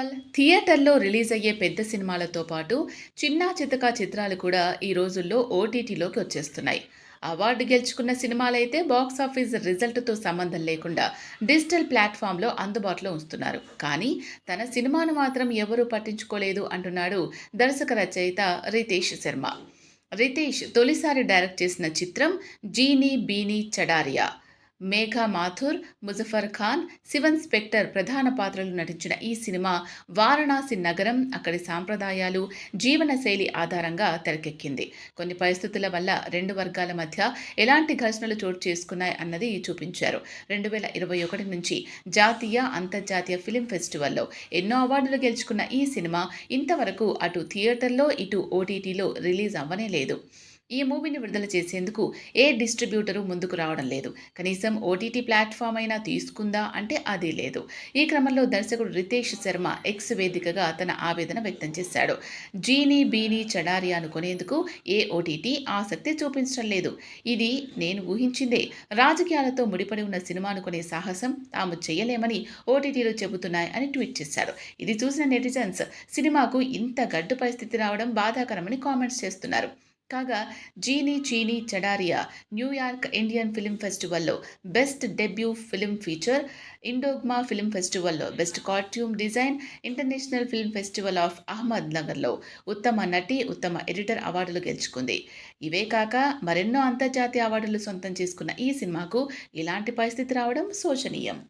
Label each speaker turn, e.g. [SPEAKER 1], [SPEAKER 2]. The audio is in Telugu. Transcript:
[SPEAKER 1] ఆల్ థియేటర్లో రిలీజ్ అయ్యే పెద్ద సినిమాలతో పాటు చిన్నా చితకా చిత్రాలు కూడా ఈ రోజుల్లో ఓటీటీలోకి వచ్చేస్తున్నాయి. అవార్డు గెలుచుకున్న సినిమాలైతే బాక్స్ ఆఫీస్ రిజల్ట్తో సంబంధం లేకుండా డిజిటల్ ప్లాట్ఫామ్లో అందుబాటులో ఉంచుతున్నారు. కానీ తన సినిమాను మాత్రం ఎవరూ పట్టించుకోలేదు అంటున్నాడు దర్శక రచయిత రితేష్ శర్మ. రితేష్ తొలిసారి డైరెక్ట్ చేసిన చిత్రం genie beanie Chadariya. Megha Mathur Muzaffar Khan Sivan Spector ప్రధాన పాత్రలు నటించిన ఈ సినిమా వారణాసి నగరం అక్కడి సాంప్రదాయాలు జీవనశైలి ఆధారంగా తెరకెక్కింది. కొన్ని పరిస్థితుల వల్ల రెండు వర్గాల మధ్య ఎలాంటి ఘర్షణలు చోటు చేసుకున్నాయి అన్నది చూపించారు. రెండు వేల ఇరవై ఒకటి నుంచి జాతీయ అంతర్జాతీయ ఫిలిం ఫెస్టివల్లో ఎన్నో అవార్డులు గెలుచుకున్న ఈ సినిమా ఇంతవరకు అటు థియేటర్లో ఇటు ఓటీటీలో రిలీజ్ అవ్వనే లేదు. ఈ మూవీని విడుదల చేసేందుకు ఏ డిస్ట్రిబ్యూటరు ముందుకు రావడం లేదు. కనీసం ఓటీటీ ప్లాట్ఫామ్ అయినా తీసుకుందా అంటే అది లేదు. ఈ క్రమంలో దర్శకుడు రితేష్ శర్మ ఎక్స్ వేదికగా తన ఆవేదన వ్యక్తం చేశాడు. జీనీ బీనీ చడారి అనుకునేందుకు ఏ ఓటీటీ ఆసక్తి చూపించడం లేదు. ఇది నేను ఊహించిందే. రాజకీయాలతో ముడిపడి ఉన్న సినిమాను కొనే సాహసం తాము చేయలేమని ఓటీటీలు చెబుతున్నాయి అని ట్వీట్ చేశారు. ఇది చూసిన నెటిజన్స్ సినిమాకు ఇంత గడ్డు పరిస్థితి రావడం బాధాకరమని కామెంట్స్ చేస్తున్నారు. కాగా Jhini Cheeni Chadariya New York Indian film ఫెస్టివల్లో best debut film feature Indogma film ఫెస్టివల్లో best costume design international film festival of Ahmed నగర్లో ఉత్తమ నటి ఉత్తమ ఎడిటర్ అవార్డులు గెలుచుకుంది. ఇవే కాక మరెన్నో అంతర్జాతీయ అవార్డులు సొంతం చేసుకున్న ఈ సినిమాకు ఇలాంటి పరిస్థితి రావడం శోచనీయం.